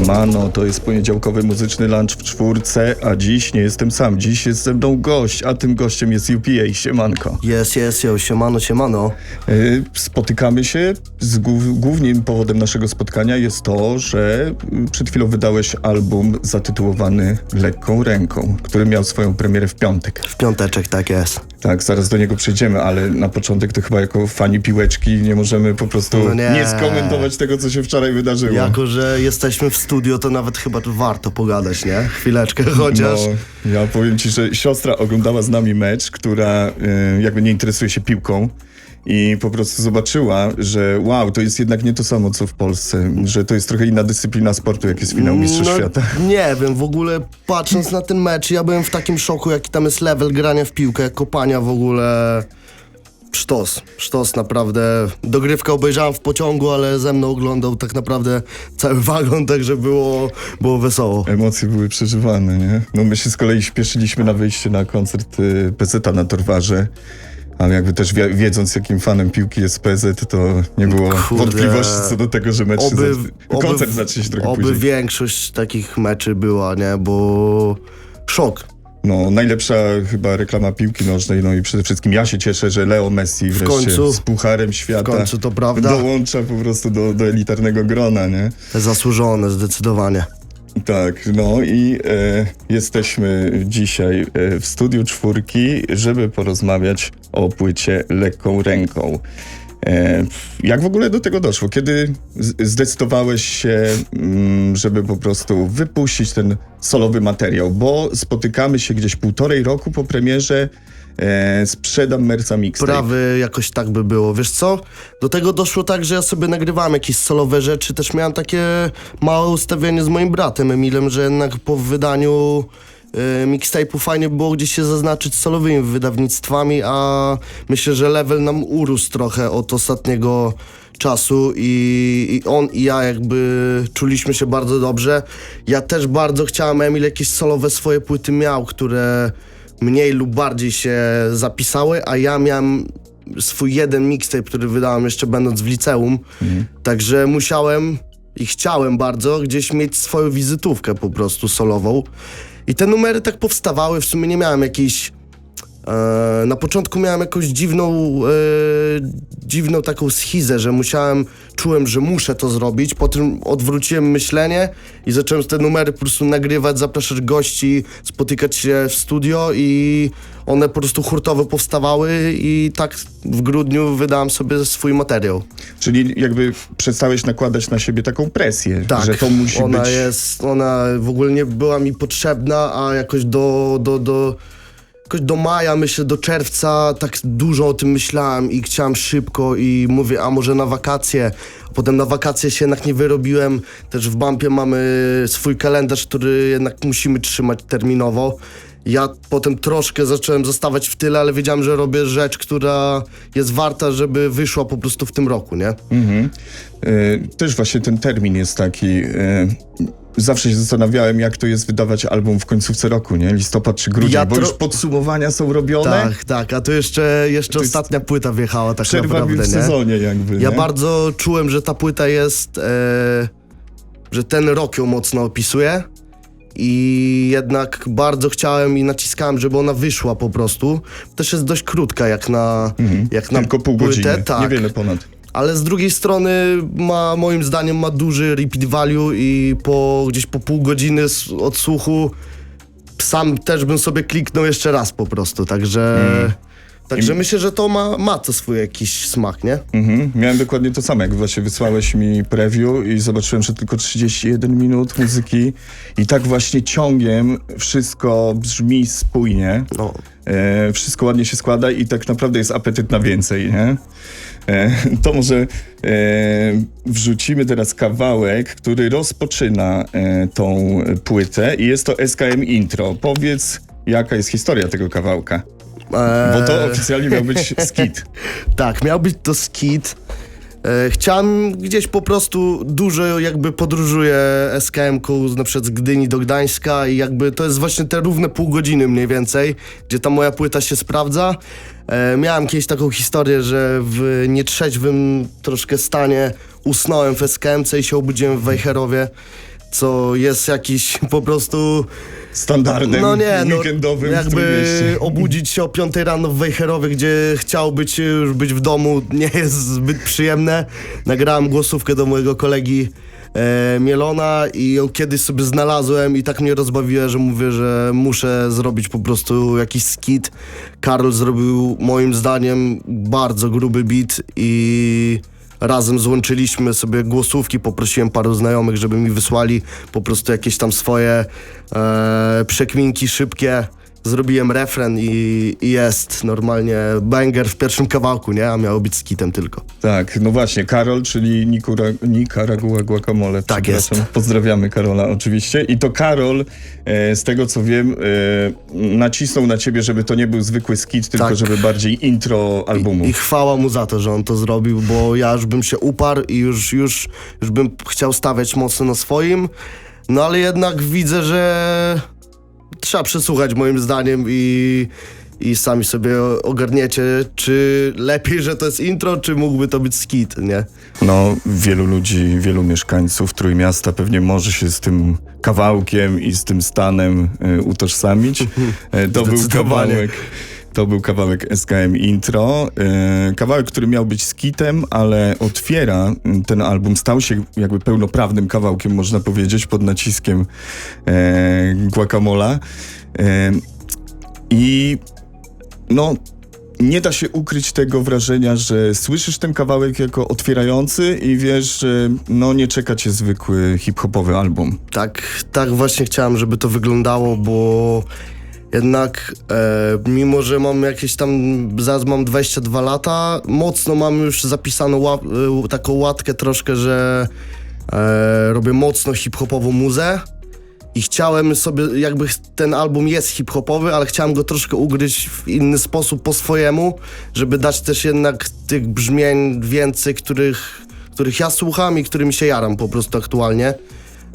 Siemano, to jest poniedziałkowy muzyczny lunch w czwórce, a dziś nie jestem sam, dziś jest ze mną gość, a tym gościem jest UPA, siemanko. Jest, jest, yo, siemano, siemano. Y, Spotykamy się, z głów, głównym powodem naszego spotkania jest to, że przed chwilą wydałeś album zatytułowany Lekką Ręką, który miał swoją premierę w piątek. W piąteczek tak jest. Tak, zaraz do niego przejdziemy, ale na początek to chyba jako fani piłeczki nie możemy po prostu No nie. nie skomentować tego, co się wczoraj wydarzyło. Jako, że jesteśmy w studio, to nawet chyba tu warto pogadać, nie? Chwileczkę chociaż. No, ja powiem ci, że siostra oglądała z nami mecz, która y, jakby nie interesuje się piłką. I po prostu zobaczyła, że wow, to jest jednak nie to samo, co w Polsce, że to jest trochę inna dyscyplina sportu, jak jest finał Mistrzostw No, Świata. Nie wiem, w ogóle patrząc na ten mecz, ja byłem w takim szoku, jaki tam jest level grania w piłkę, kopania w ogóle. Sztos, sztos naprawdę. Dogrywkę obejrzałem w pociągu, ale ze mną oglądał tak naprawdę cały wagon, także było, było wesoło. Emocje były przeżywane, nie? No my się z kolei śpieszyliśmy na wyjście na koncert y, PZ na Torwarze, ale jakby też wie, wiedząc, jakim fanem piłki jest PZ, to nie było Kurde. wątpliwości co do tego, że mecz Oby, za... koncert zacznie się trochę oby później. większość takich meczy była, nie? Bo szok. No, najlepsza chyba reklama piłki nożnej, no i przede wszystkim ja się cieszę, że Leo Messi wreszcie końcu- z Pucharem Świata W końcu to prawda. dołącza po prostu do, do elitarnego grona, nie? Zasłużone zdecydowanie. Tak, no i e, jesteśmy dzisiaj e, w studiu czwórki, żeby porozmawiać o płycie Lekką Ręką. E, jak w ogóle do tego doszło? Kiedy zdecydowałeś się, mm, żeby po prostu wypuścić ten solowy materiał? Bo spotykamy się gdzieś półtorej roku po premierze e, Sprzedam Merca Mixtape. Prawy jakoś tak by było. Wiesz co? Do tego doszło tak, że ja sobie nagrywałem jakieś solowe rzeczy. Też miałem takie małe ustawienie z moim bratem Emilem, że jednak po wydaniu mixtape'u fajnie było gdzieś się zaznaczyć solowymi wydawnictwami, a myślę, że level nam urósł trochę od ostatniego czasu i, i on i ja jakby czuliśmy się bardzo dobrze. Ja też bardzo chciałem, Emil jakieś solowe swoje płyty miał, które mniej lub bardziej się zapisały, a ja miałem swój jeden mixtape, który wydałem jeszcze będąc w liceum, także musiałem i chciałem bardzo gdzieś mieć swoją wizytówkę po prostu solową. I te numery tak powstawały, w sumie nie miałem jakiejś na początku miałem jakąś dziwną, e, dziwną taką schizę, że musiałem, czułem, że muszę to zrobić. Potem odwróciłem myślenie i zacząłem te numery po prostu nagrywać, zapraszać gości, spotykać się w studio i one po prostu hurtowo powstawały i tak w grudniu wydałem sobie swój materiał. Czyli jakby przestałeś nakładać na siebie taką presję, Tak, że to musi ona być... jest, ona w ogóle nie była mi potrzebna, a jakoś do, do, do, jakoś do maja, myślę, do czerwca tak dużo o tym myślałem i chciałem szybko i mówię, a może na wakacje. Potem na wakacje się jednak nie wyrobiłem. Też w Bampie mamy swój kalendarz, który jednak musimy trzymać terminowo. Ja potem troszkę zacząłem zostawać w tyle, ale wiedziałem, że robię rzecz, która jest warta, żeby wyszła po prostu w tym roku, nie? Mhm. E, Też właśnie ten termin jest taki. e, Zawsze się zastanawiałem, jak to jest wydawać album w końcówce roku, nie? Listopad czy grudzień, Ja bo już podsumowania są robione. Tak, tak, a to jeszcze, jeszcze jest ostatnia płyta wjechała tak Przerwa naprawdę, w nie? sezonie jakby, Ja nie? bardzo czułem, że ta płyta jest, e, że ten rok ją mocno opisuje i jednak bardzo chciałem i naciskałem, żeby ona wyszła po prostu. Też jest dość krótka jak na, jak na Mhm. Tylko pół płytę, godziny, tak. niewiele ponad. Ale z drugiej strony ma, moim zdaniem ma duży repeat value i po, gdzieś po pół godziny odsłuchu sam też bym sobie kliknął jeszcze raz po prostu, także... Także myślę, że to ma, ma to swój jakiś smak, nie? Mhm. Miałem dokładnie to samo, jak właśnie wysłałeś mi preview i zobaczyłem, że tylko 31 minut muzyki i tak właśnie ciągiem wszystko brzmi spójnie. No. E, wszystko ładnie się składa i tak naprawdę jest apetyt na więcej, nie? E, to może e, wrzucimy teraz kawałek, który rozpoczyna e, tą płytę i jest to SKM Intro. Powiedz, jaka jest historia tego kawałka? Bo to oficjalnie miał być skit. Tak, miał być to skit. E, chciałem gdzieś po prostu dużo jakby podróżuję SKM-ką na przykład z Gdyni do Gdańska i jakby to jest właśnie te równe pół godziny mniej więcej, gdzie ta moja płyta się sprawdza. E, miałem kiedyś taką historię, że w nietrzeźwym troszkę stanie usnąłem w SKM-ce i się obudziłem w Wejherowie. Co jest jakiś po prostu Standardem no nie, no, weekendowym jakby obudzić się o 5 rano w Wejherowie, gdzie chciał być już być w domu, nie jest zbyt przyjemne. Nagrałem głosówkę do mojego kolegi e, Mielona i ją kiedyś sobie znalazłem i tak mnie rozbawiła, że mówię, że muszę zrobić po prostu jakiś skit. Karol zrobił moim zdaniem bardzo gruby beat i razem złączyliśmy sobie głosówki, poprosiłem paru znajomych, żeby mi wysłali po prostu jakieś tam swoje e, przekminki szybkie. Zrobiłem refren i, i jest normalnie banger w pierwszym kawałku, nie? A miało być skitem tylko. Tak, no właśnie, Karol, czyli Nikura, Nicaragua Guacamole. Tak jest. Pozdrawiamy Karola oczywiście. I to Karol, e, z tego co wiem, e, nacisnął na ciebie, żeby to nie był zwykły skit, tylko Tak. żeby bardziej intro albumu. I chwała mu za to, że on to zrobił, bo ja już bym się uparł i już, już, już bym chciał stawiać mocno na swoim. No ale jednak widzę, że trzeba przesłuchać moim zdaniem i, i sami sobie ogarniecie, czy lepiej, że to jest intro, czy mógłby to być skit, nie? No, wielu ludzi, wielu mieszkańców Trójmiasta pewnie może się z tym kawałkiem i z tym stanem e, utożsamić. E, to był kawałek. To był kawałek SKM Intro. E, kawałek, który miał być skitem, ale otwiera ten album, stał się jakby pełnoprawnym kawałkiem, można powiedzieć, pod naciskiem e, Guacamola. E, I no, nie da się ukryć tego wrażenia, że słyszysz ten kawałek jako otwierający i wiesz, że no nie czeka cię zwykły hip-hopowy album. Tak, tak właśnie chciałem, żeby to wyglądało, bo jednak e, mimo, że mam jakieś tam, zaraz mam 22 lata, mocno mam już zapisaną ła, e, taką łatkę troszkę, że e, robię mocno hip-hopową muzę i chciałem sobie, jakby ten album jest hip-hopowy, ale chciałem go troszkę ugryźć w inny sposób po swojemu, żeby dać też jednak tych brzmień więcej, których, których ja słucham i którymi się jaram po prostu aktualnie.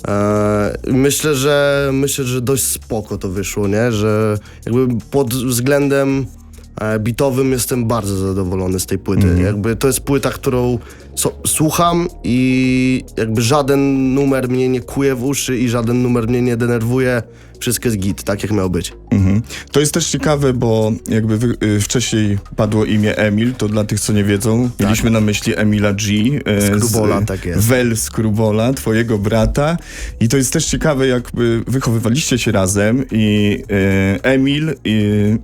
E, myślę, że myślę, że dość spoko to wyszło, nie? Że jakby pod względem bitowym jestem bardzo zadowolony z tej płyty. Jakby to jest płyta, którą so, słucham i jakby żaden numer mnie nie kuje w uszy i żaden numer mnie nie denerwuje. Wszystko jest git, tak jak miał być. Mhm. To jest też ciekawe, bo jakby y, wcześniej padło imię Emil, to dla tych, co nie wiedzą, mieliśmy na myśli Emila G. y, Skrubola, tak jest. Wel Skrubola, twojego brata. I to jest też ciekawe, jakby wychowywaliście się razem i y, Emil y,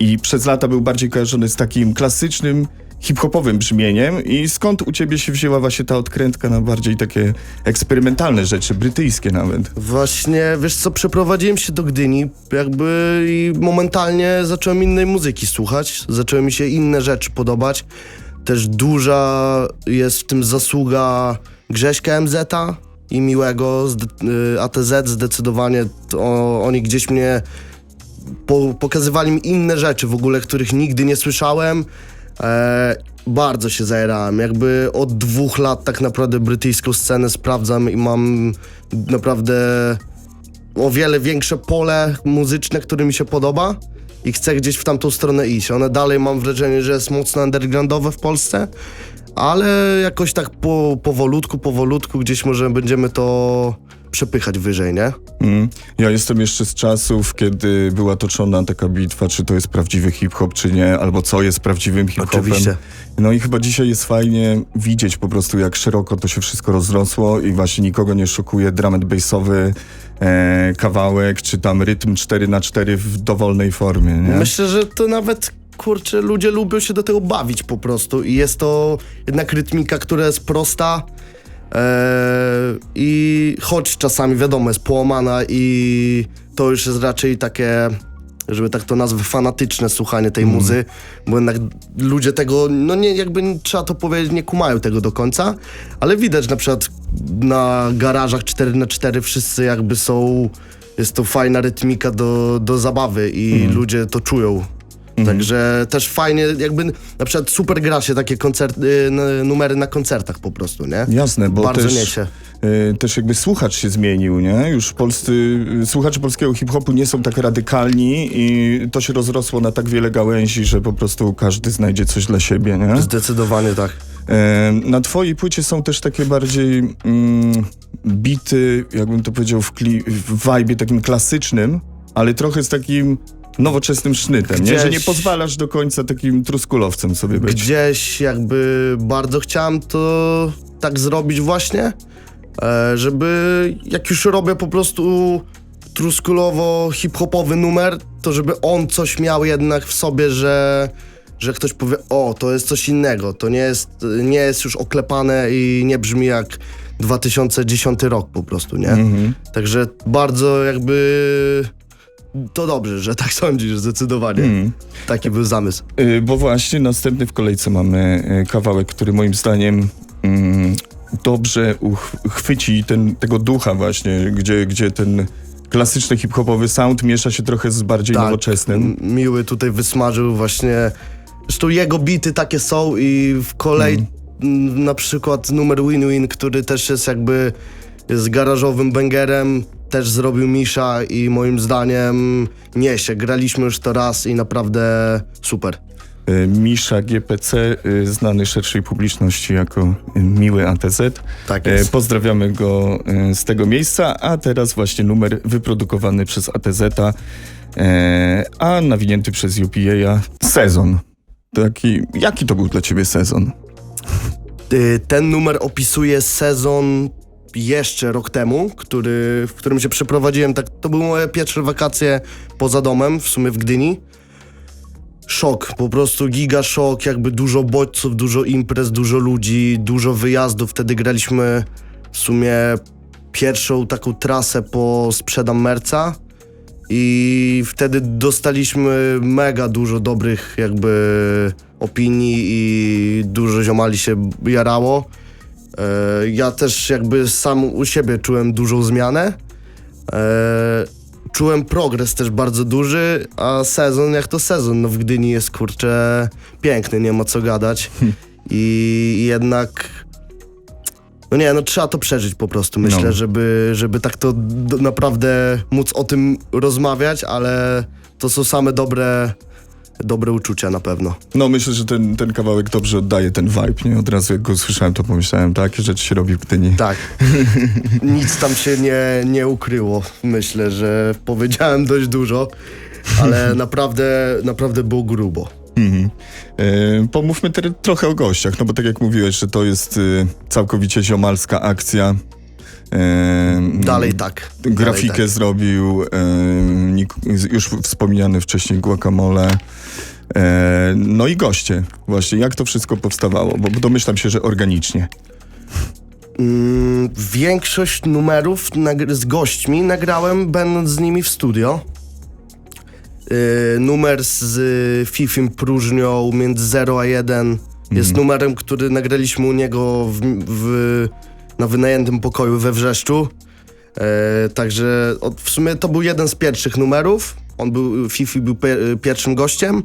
i przez lata był bardziej kojarzony z takim klasycznym hip-hopowym brzmieniem i skąd u ciebie się wzięła właśnie ta odkrętka na bardziej takie eksperymentalne rzeczy, brytyjskie nawet? Właśnie, wiesz co, przeprowadziłem się do Gdyni, jakby i momentalnie zacząłem innej muzyki słuchać, zaczęły mi się inne rzeczy podobać. Też duża jest w tym zasługa Grześka MZ i Miłego z y, ATZ zdecydowanie. To oni gdzieś mnie po, pokazywali mi inne rzeczy w ogóle, których nigdy nie słyszałem. E, bardzo się zajerałem. Jakby od dwóch lat tak naprawdę brytyjską scenę sprawdzam i mam naprawdę o wiele większe pole muzyczne, które mi się podoba i chcę gdzieś w tamtą stronę iść. One dalej mam wrażenie, że jest mocno undergroundowe w Polsce, ale jakoś tak po, powolutku, powolutku gdzieś może będziemy to przepychać wyżej, nie? Mm. Ja jestem jeszcze z czasów, kiedy była toczona taka bitwa, czy to jest prawdziwy hip-hop, czy nie, albo co jest prawdziwym hip-hopem. Oczywiście. No i chyba dzisiaj jest fajnie widzieć po prostu, jak szeroko to się wszystko rozrosło i właśnie nikogo nie szokuje drum and bassowy e, kawałek, czy tam rytm 4 na 4 w dowolnej formie, nie? Myślę, że to nawet, kurczę, ludzie lubią się do tego bawić po prostu i jest to jednak rytmika, która jest prosta i choć czasami wiadomo jest połamana i to już jest raczej takie, żeby tak to nazwać, fanatyczne słuchanie tej muzy, bo jednak ludzie tego, no nie, jakby trzeba to powiedzieć, nie kumają tego do końca, ale widać na przykład na garażach 4 na 4 wszyscy jakby są, jest to fajna rytmika do, do zabawy i ludzie to czują. Także też fajnie, jakby na przykład super gra się takie koncerty, numery na koncertach po prostu, nie? Jasne, bo Bardzo też, niesie. y, też jakby słuchacz się zmienił, nie? Już polscy, y, słuchacze polskiego hip-hopu nie są tak radykalni i to się rozrosło na tak wiele gałęzi, że po prostu każdy znajdzie coś dla siebie, nie? Zdecydowanie tak. E, na twojej płycie są też takie bardziej mm, bity, jakbym to powiedział, w, kli, w vibe takim klasycznym, ale trochę z takim nowoczesnym sznytem, nie? Że nie Gdzieś- pozwalasz do końca takim truskulowcem sobie być. Gdzieś jakby bardzo chciałem to tak zrobić właśnie, e, żeby jak już robię po prostu truskulowo-hip-hopowy numer, to żeby on coś miał jednak w sobie, że, że ktoś powie, o, to jest coś innego, to nie jest, nie jest już oklepane i nie brzmi jak 2010 rok po prostu, nie? Także bardzo jakby to dobrze, że tak sądzisz, zdecydowanie. Taki był zamysł. Y, Bo właśnie następny w kolejce mamy y, kawałek, który moim zdaniem mm, dobrze chwyci ten, tego ducha właśnie, gdzie, gdzie ten klasyczny hip-hopowy sound miesza się trochę z bardziej nowoczesnym. m- Miły tutaj wysmażył właśnie. Zresztą jego bity takie są i w kolei Mhm. m, na przykład numer Win Win, który też jest jakby z garażowym bangerem, też zrobił Misza i moim zdaniem niesie. Graliśmy już to raz i naprawdę super. Y, Misza GPC, y, znany szerszej publiczności jako miły ATZ. Tak E, jest. Pozdrawiamy go e, z tego miejsca, a teraz właśnie numer wyprodukowany przez ATZ, e, a nawinięty przez UPA sezon. Taki, jaki to był dla ciebie sezon? Ten numer opisuje sezon jeszcze rok temu, który, w którym się przeprowadziłem. Tak, to były moje pierwsze wakacje poza domem, w sumie w Gdyni. Szok, po prostu giga szok, jakby dużo bodźców, dużo imprez, dużo ludzi, dużo wyjazdów. Wtedy graliśmy w sumie pierwszą taką trasę po Sprzedam Merca i wtedy dostaliśmy mega dużo dobrych jakby opinii i dużo ziomali się jarało. E, Ja też jakby sam u siebie czułem dużą zmianę. E, Czułem progres też bardzo duży, a sezon jak to sezon, no w Gdyni jest kurczę piękny, nie ma co gadać. I jednak no nie, no trzeba to przeżyć po prostu, myślę, No. żeby, żeby tak to naprawdę móc o tym rozmawiać, ale to są same dobre, dobre uczucia na pewno. No myślę, że ten, ten kawałek dobrze oddaje ten vibe, nie? Od razu jak go usłyszałem, to pomyślałem, takie rzeczy się robi w Gdyni. Tak. Nic tam się nie, nie ukryło. Myślę, że powiedziałem dość dużo, ale naprawdę, naprawdę było grubo. Mhm. E, pomówmy ter- trochę o gościach, no bo tak jak mówiłeś, że to jest y, całkowicie ziomalska akcja. E, Dalej tak. Grafikę Dalej zrobił e, już wspomniany wcześniej Guacamole. E, no i goście. Właśnie, jak to wszystko powstawało? Bo domyślam się, że organicznie. Mm, większość numerów z gośćmi nagrałem będąc z nimi w studio. Yy, numer z y, Fifim Próżnią między 0 a 1 jest numerem, który nagraliśmy u niego w, w, na wynajętym pokoju we Wrzeszczu. E, także od, w sumie to był jeden z pierwszych numerów. On był, Fifi był pierwszym gościem.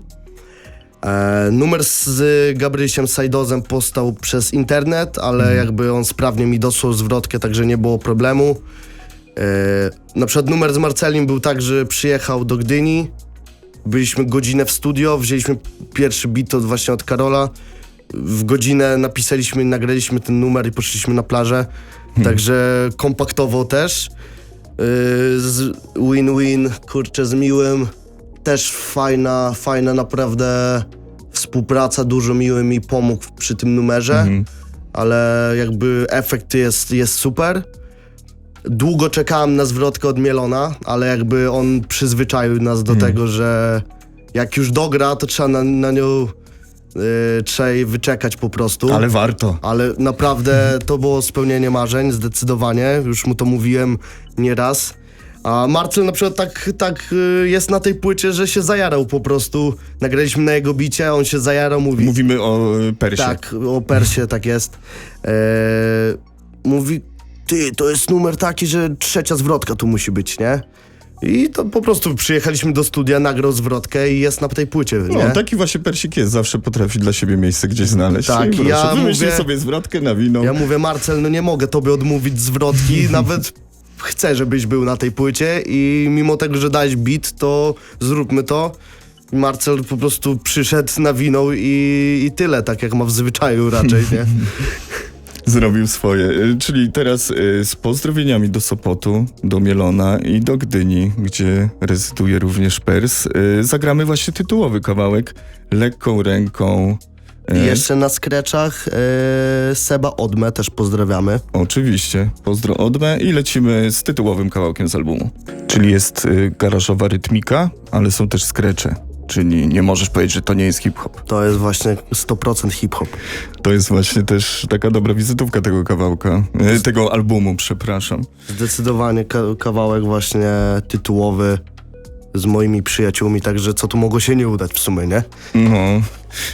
E, numer z Gabrysiem Sajdozem powstał przez internet, ale jakby on sprawnie mi dosłał zwrotkę, także nie było problemu. E, na przykład numer z Marcelim był tak, że przyjechał do Gdyni, byliśmy godzinę w studio, wzięliśmy pierwszy beat od właśnie od Karola, w godzinę napisaliśmy i nagraliśmy ten numer i poszliśmy na plażę, także kompaktowo też. Z win-win, kurczę, z miłym. Też fajna, fajna naprawdę współpraca, dużo miły mi pomógł przy tym numerze, ale jakby efekt jest, jest super. Długo czekałem na zwrotkę od Mielona, ale jakby on przyzwyczaił nas do tego, że jak już dogra, to trzeba na, na nią yy, trzeba jej wyczekać po prostu. Ale warto. Ale naprawdę to było spełnienie marzeń, zdecydowanie. Już mu to mówiłem nieraz. A Marcel na przykład tak, tak y, jest na tej płycie, że się zajarał po prostu. Nagraliśmy na jego bicie, on się zajarał, mówi... Mówimy o y, Persie. Tak, o Persie tak jest. Eee, mówi, ty, to jest numer taki, że trzecia zwrotka tu musi być, nie? I to po prostu przyjechaliśmy do studia, nagrał zwrotkę i jest na tej płycie, nie? No, taki właśnie Persik jest, zawsze potrafi dla siebie miejsce gdzieś znaleźć. Tak, proszę, ja wymyślił mówię- sobie zwrotkę na wino. Ja mówię, Marcel, no nie mogę tobie odmówić zwrotki, nawet chcę, żebyś był na tej płycie i mimo tego, że dałeś beat, to zróbmy to. Marcel po prostu przyszedł, nawinął i, i tyle, tak jak ma w zwyczaju raczej, nie? Zrobił swoje. Y, Czyli teraz y, z pozdrowieniami do Sopotu, do Mielona i do Gdyni, gdzie rezyduje również Pers, y, zagramy właśnie tytułowy kawałek lekką ręką. I jeszcze na skreczach e, Seba Odmę też pozdrawiamy. Oczywiście. Pozdro Odmę i lecimy z tytułowym kawałkiem z albumu. Czyli jest y, garażowa rytmika, ale są też skrecze. Czyli nie możesz powiedzieć, że to nie jest hip-hop. To jest właśnie 100% hip-hop. To jest właśnie też taka dobra wizytówka tego kawałka, y, tego albumu, przepraszam. Zdecydowanie ka- kawałek właśnie tytułowy z moimi przyjaciółmi, także co tu mogło się nie udać w sumie, nie? No.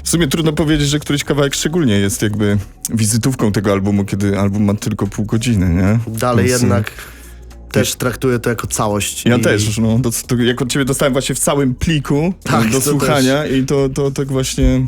W sumie trudno powiedzieć, że któryś kawałek szczególnie jest jakby wizytówką tego albumu, kiedy album ma tylko pół godziny, nie? Dalej Więc, jednak też traktuję to jako całość. Ja i też, no. To, to, jak od ciebie dostałem właśnie w całym pliku Tak, do słuchania i to, to tak właśnie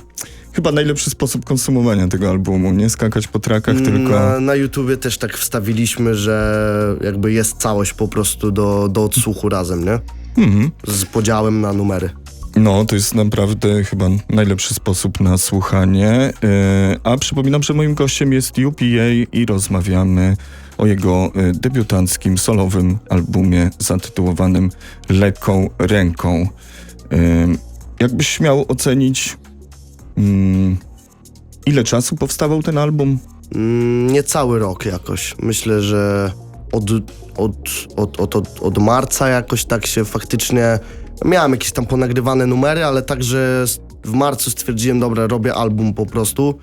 chyba najlepszy sposób konsumowania tego albumu, nie skakać po trakach, tylko... Na, na YouTubie też tak wstawiliśmy, że jakby jest całość po prostu do, do odsłuchu razem, nie? Mhm. Z podziałem na numery. No, to jest naprawdę chyba najlepszy sposób na słuchanie. Yy, a przypominam, że moim gościem jest UPA i rozmawiamy o jego yy, debiutanckim, solowym albumie zatytułowanym Lekką Ręką. Yy, jakbyś miał ocenić, mm, ile czasu powstawał ten album? Mm, nie cały rok jakoś. Myślę, że od, od, od, od, od, od marca jakoś tak się faktycznie... Miałem jakieś tam ponagrywane numery, ale także w marcu stwierdziłem, dobra, robię album po prostu.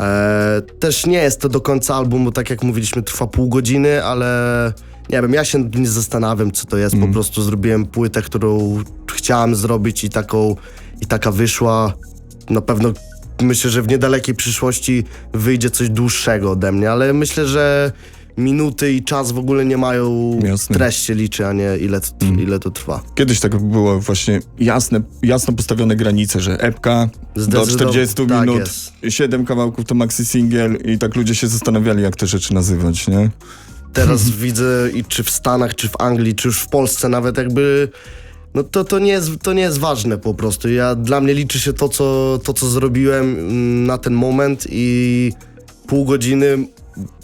E, też nie jest to do końca album, bo tak jak mówiliśmy, trwa pół godziny, ale nie wiem, ja się nie zastanawiam, co to jest. Po prostu zrobiłem płytę, którą chciałem zrobić i taką, i taka wyszła. Na pewno myślę, że w niedalekiej przyszłości wyjdzie coś dłuższego ode mnie, ale myślę, że minuty i czas w ogóle nie mają Jasne. treść się liczy, a nie ile, to- ile to trwa. Kiedyś tak było właśnie jasne, jasno postawione granice, że epka do Zdecydowanie, 40 tak minut, jest. 7 kawałków to maxi single i tak ludzie się zastanawiali, jak te rzeczy nazywać, nie? Teraz widzę i czy w Stanach, czy w Anglii, czy już w Polsce nawet jakby no to, to, nie jest, to nie jest ważne po prostu. Ja, dla mnie liczy się to co, to, co zrobiłem mm, na ten moment i pół godziny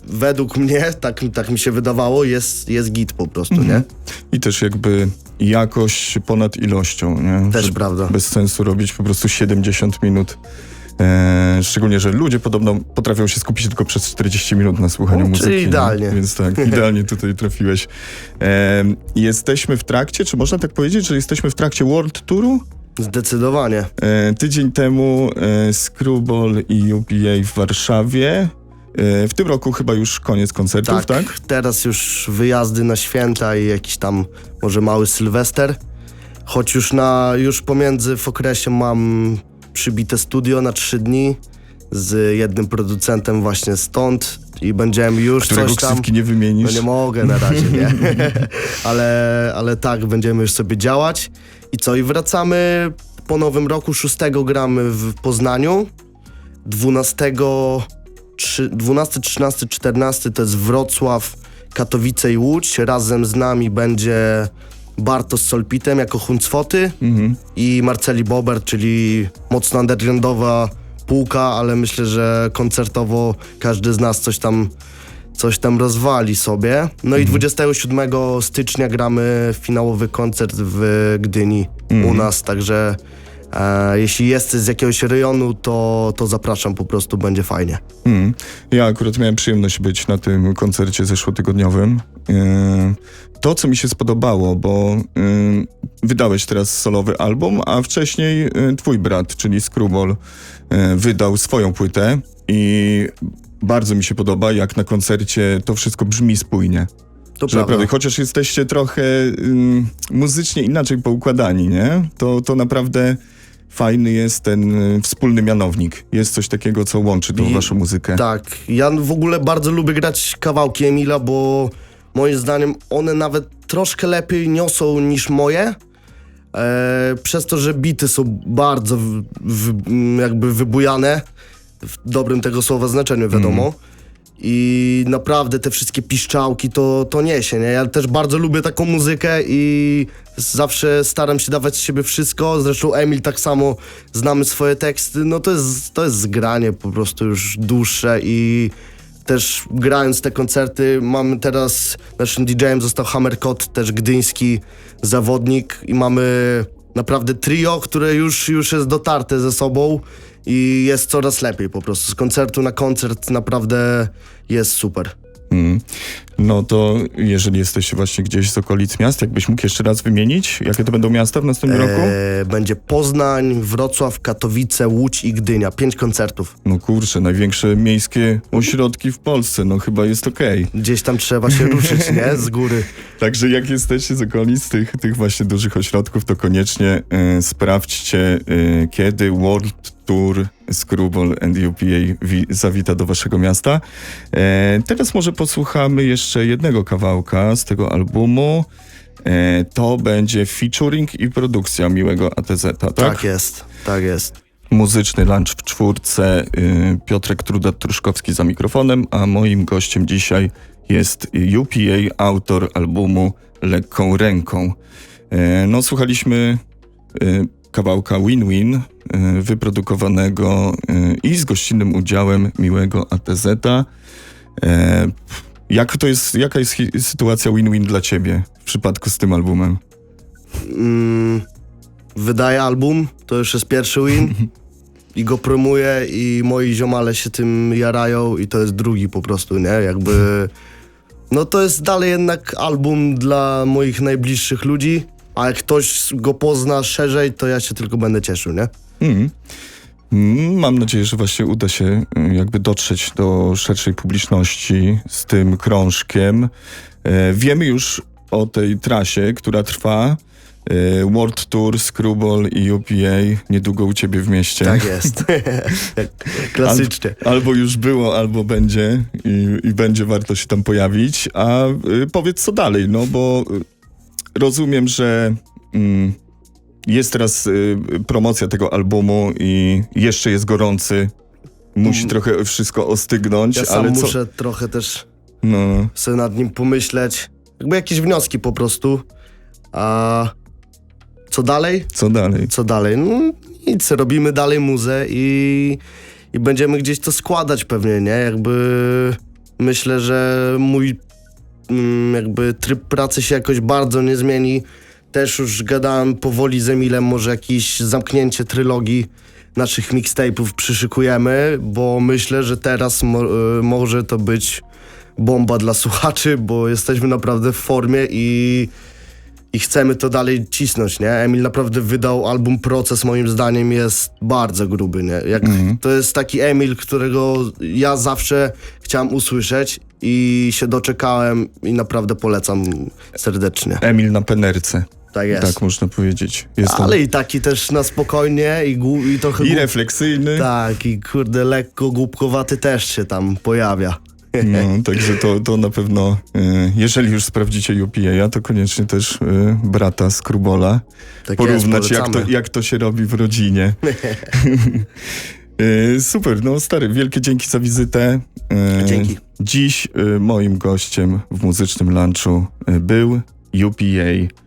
według mnie, tak, tak mi się wydawało, jest, jest git po prostu, nie? I też jakby jakość ponad ilością, nie? Też Że prawda. Bez sensu robić po prostu 70 minut. E, szczególnie, że ludzie podobno potrafią się skupić tylko przez 40 minut na słuchaniu O, muzyki. idealnie. Więc tak, idealnie tutaj trafiłeś. E, jesteśmy w trakcie, czy można tak powiedzieć, że jesteśmy w trakcie World Touru? Zdecydowanie. E, tydzień temu e, Screwball i UPA w Warszawie. E, w tym roku chyba już koniec koncertów, Tak, tak? teraz już wyjazdy na święta i jakiś tam może mały sylwester. Choć już na, już pomiędzy w okresie mam przybite studio na trzy dni z jednym producentem właśnie stąd i będziemy już Którego coś tam... nie wymienisz. No nie mogę na razie, nie? ale, ale tak, będziemy już sobie działać. I co, i wracamy po nowym roku, 6 gramy w Poznaniu, 12, trzy- 12 13, 14 to jest Wrocław, Katowice i Łódź. Razem z nami będzie Bartosz Solpitem jako Huncwoty Mhm. i Marceli Bober, czyli mocno undergroundowa półka, ale myślę, że koncertowo każdy z nas coś tam, coś tam rozwali sobie. No i 27 stycznia gramy finałowy koncert w Gdyni u nas, także e, jeśli jesteś z jakiegoś rejonu, to, to zapraszam, po prostu będzie fajnie. Mm. Ja akurat miałem przyjemność być na tym koncercie zeszłotygodniowym. Yy, To, co mi się spodobało, bo yy, wydałeś teraz solowy album, a wcześniej yy, twój brat, czyli Screwball, yy, wydał swoją płytę i bardzo mi się podoba, jak na koncercie to wszystko brzmi spójnie. To Że naprawdę, chociaż jesteście trochę ym, muzycznie inaczej poukładani, nie? To, to naprawdę fajny jest ten y, wspólny mianownik. Jest coś takiego, co łączy tą I- waszą muzykę. Tak, ja w ogóle bardzo lubię grać kawałki Emila, bo moim zdaniem one nawet troszkę lepiej niosą niż moje. E, przez to, że bity są bardzo w, w, jakby wybujane, w dobrym tego słowa znaczeniu wiadomo. I naprawdę te wszystkie piszczałki to, to niesie, nie? Ja też bardzo lubię taką muzykę i zawsze staram się dawać z siebie wszystko, zresztą Emil tak samo, znamy swoje teksty, no to jest, to jest zgranie po prostu już dłuższe i też grając te koncerty, mamy teraz, naszym DJ-em został Hammerkot, też gdyński zawodnik i mamy naprawdę trio, które już, już jest dotarte ze sobą i jest coraz lepiej po prostu. Z koncertu na koncert naprawdę jest super. Mm. No to jeżeli jesteście właśnie gdzieś z okolic miast, jakbyś mógł jeszcze raz wymienić, jakie to będą miasta w następnym roku? E, będzie Poznań, Wrocław, Katowice, Łódź i Gdynia. Pięć koncertów. No kurczę, największe miejskie ośrodki w Polsce, no chyba jest okej. Gdzieś tam trzeba się ruszyć, nie? Z góry. Także jak jesteście z okolic tych, tych właśnie dużych ośrodków, to koniecznie e, sprawdźcie, e, kiedy World Tour Screwball and UPA wi- zawita do waszego miasta. E, teraz może posłuchamy jeszcze jednego kawałka z tego albumu. E, to będzie featuring i produkcja Miłego ATZ, tak? Tak jest, tak jest. Muzyczny lunch w czwórce. y, Piotrek Truda-Truszkowski za mikrofonem, a moim gościem dzisiaj jest UPA, autor albumu Lekką Ręką. E, No, słuchaliśmy y, kawałka Win-Win, y, wyprodukowanego y, i z gościnnym udziałem miłego ATZ-a. E, Jak to jest, jaka jest sytuacja Win-Win dla ciebie w przypadku z tym albumem? mm, wydaje album, to już jest pierwszy win i go promuję i moi ziomale się tym jarają i to jest drugi po prostu, nie? Jakby, no to jest dalej jednak album dla moich najbliższych ludzi, a jak ktoś go pozna szerzej, to ja się tylko będę cieszył, nie? Mm. Mm, Mam nadzieję, że właśnie uda się y, jakby dotrzeć do szerszej publiczności z tym krążkiem. E, Wiemy już o tej trasie, która trwa. E, World Tour, Screwball i UPA niedługo u ciebie w mieście. Tak jest. Klasycznie. Al, albo już było, albo będzie i, i będzie warto się tam pojawić. A y, powiedz co dalej, no bo y, rozumiem, że mm, jest teraz y, promocja tego albumu i jeszcze jest gorący. Musi trochę wszystko ostygnąć, Mm. Ja sam ale co? muszę trochę też No, sobie nad nim pomyśleć. Jakby jakieś wnioski po prostu. A co dalej? co dalej? Co dalej? No nic, robimy dalej muzę i, i będziemy gdzieś to składać pewnie, nie? Jakby myślę, że mój mm, jakby tryb pracy się jakoś bardzo nie zmieni. Też już gadałem powoli z Emilem, może jakieś zamknięcie trylogii naszych mixtape'ów przyszykujemy, bo myślę, że teraz mo- y, może to być bomba dla słuchaczy, bo jesteśmy naprawdę w formie i i chcemy to dalej cisnąć, nie? Emil naprawdę wydał album Proces, moim zdaniem jest bardzo gruby, nie? Jak, To jest taki Emil, którego ja zawsze chciałem usłyszeć i się doczekałem i naprawdę polecam serdecznie. Emil na penerce, Tak jest. tak można powiedzieć. Jest on Ale i taki też na spokojnie i, głu- i trochę... i refleksyjny. Tak, i kurde, lekko głupkowaty też się tam pojawia. No, także to, to na pewno, y, jeżeli już sprawdzicie UPA, to koniecznie też y, brata z Krubola Tak porównać, jest, jak, to, jak to się robi w rodzinie. Y, Super, no stary, wielkie dzięki za wizytę. Y, Dzięki. Dziś y, moim gościem w muzycznym lunchu był UPA.